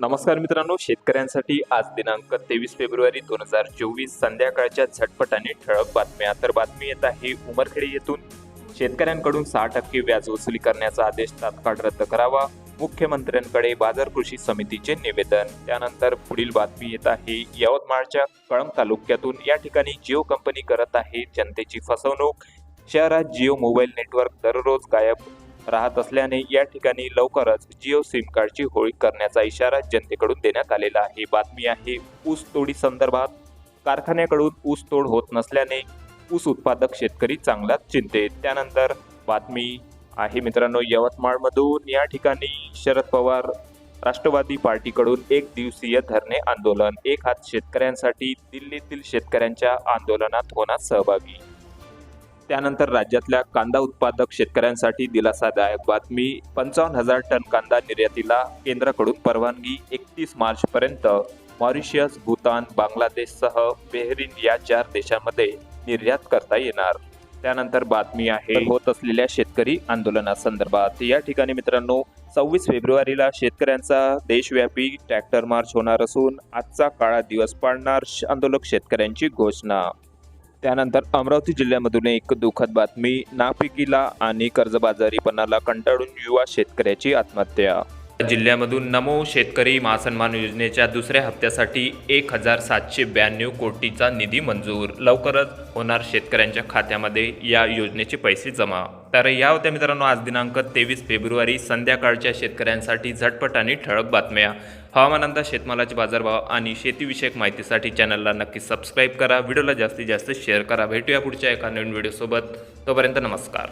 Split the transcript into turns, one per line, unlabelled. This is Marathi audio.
नमस्कार मित्रांनो शेतकऱ्यांसाठी आज दिनांक तेवीस फेब्रुवारी दोन हजार चोवीस संध्याकाळच्या झटपट आणि ठळक बातम्या. तर बातमी येत आहे उमरखेडे येथून. शेतकऱ्यांकडून सहा टक्के व्याज वसुली करण्याचा आदेश तात्काळ रद्द करावा. मुख्यमंत्र्यांकडे बाजार कृषी समितीचे निवेदन. त्यानंतर पुढील बातमी येत आहे यवतमाळच्या कळंब तालुक्यातून. या ठिकाणी जिओ कंपनी करत आहे जनतेची फसवणूक. शहरात जिओ मोबाईल नेटवर्क दररोज गायब. राहत असल्याने या ठिकाणी लवकरच जिओ सिम कार्डची होळी करण्याचा इशारा जनतेकडून देण्यात आलेला आहे. बातमी आहे ऊस तोडी संदर्भात. कारखान्याकडून ऊस तोड होत नसल्याने ऊस उत्पादक शेतकरी चांगलाच चिंतेत. त्यानंतर बातमी आहे मित्रांनो यवतमाळमधून या ठिकाणी शरद पवार राष्ट्रवादी पार्टीकडून एक दिवसीय धरणे आंदोलन. एक हात शेतकऱ्यांसाठी दिल्लीतील शेतकऱ्यांच्या आंदोलनात होणार सहभागी. त्यानंतर राज्यातल्या कांदा उत्पादक शेतकऱ्यांसाठी दिलासादायक बातमी पंचावन्न हजार टन कांदा निर्यातीला केंद्राकडून परवानगी एकतीस मार्च पर्यंत मॉरिशियस भूतान बांगलादेशसह बेहरीन या चार देशांमध्ये निर्यात करता येणार. त्यानंतर बातमी आहे होत असलेल्या शेतकरी आंदोलनासंदर्भात. या ठिकाणी मित्रांनो सव्वीस फेब्रुवारीला शेतकऱ्यांचा देशव्यापी ट्रॅक्टर मार्च होणार असून आजचा काळा दिवस पाळणार श- आंदोलक शेतकऱ्यांची घोषणा. त्यानंतर अमरावती जिल्ह्यामधून एक दुःखद बातमी नापिकीला आणि कर्जबाजारीपणाला कंटाळून युवा शेतकऱ्याची आत्महत्या. जिल्ह्यामधून नमो शेतकरी महासन्मान योजनेच्या दुसऱ्या हप्त्यासाठी एक हजार सातशे ब्याण्णव कोटीचा निधी मंजूर. लवकरच होणार शेतकऱ्यांच्या खात्यामध्ये या योजनेचे पैसे जमा. तर या होत्या मित्रांनो आज दिनांक तेवीस फेब्रुवारी. संध्याकाळच्या शेतकऱ्यांसाठी झटपट आणि ठळक बातम्या. हवामान अंदाज शेतमालाचे बाजारभाव आणि शेतीविषयक माहितीसाठी चॅनलला नक्की सबस्क्राईब करा. व्हिडिओला जास्तीत जास्त शेअर करा. भेटूया पुढच्या एका नवीन व्हिडिओसोबत. तोपर्यंत नमस्कार.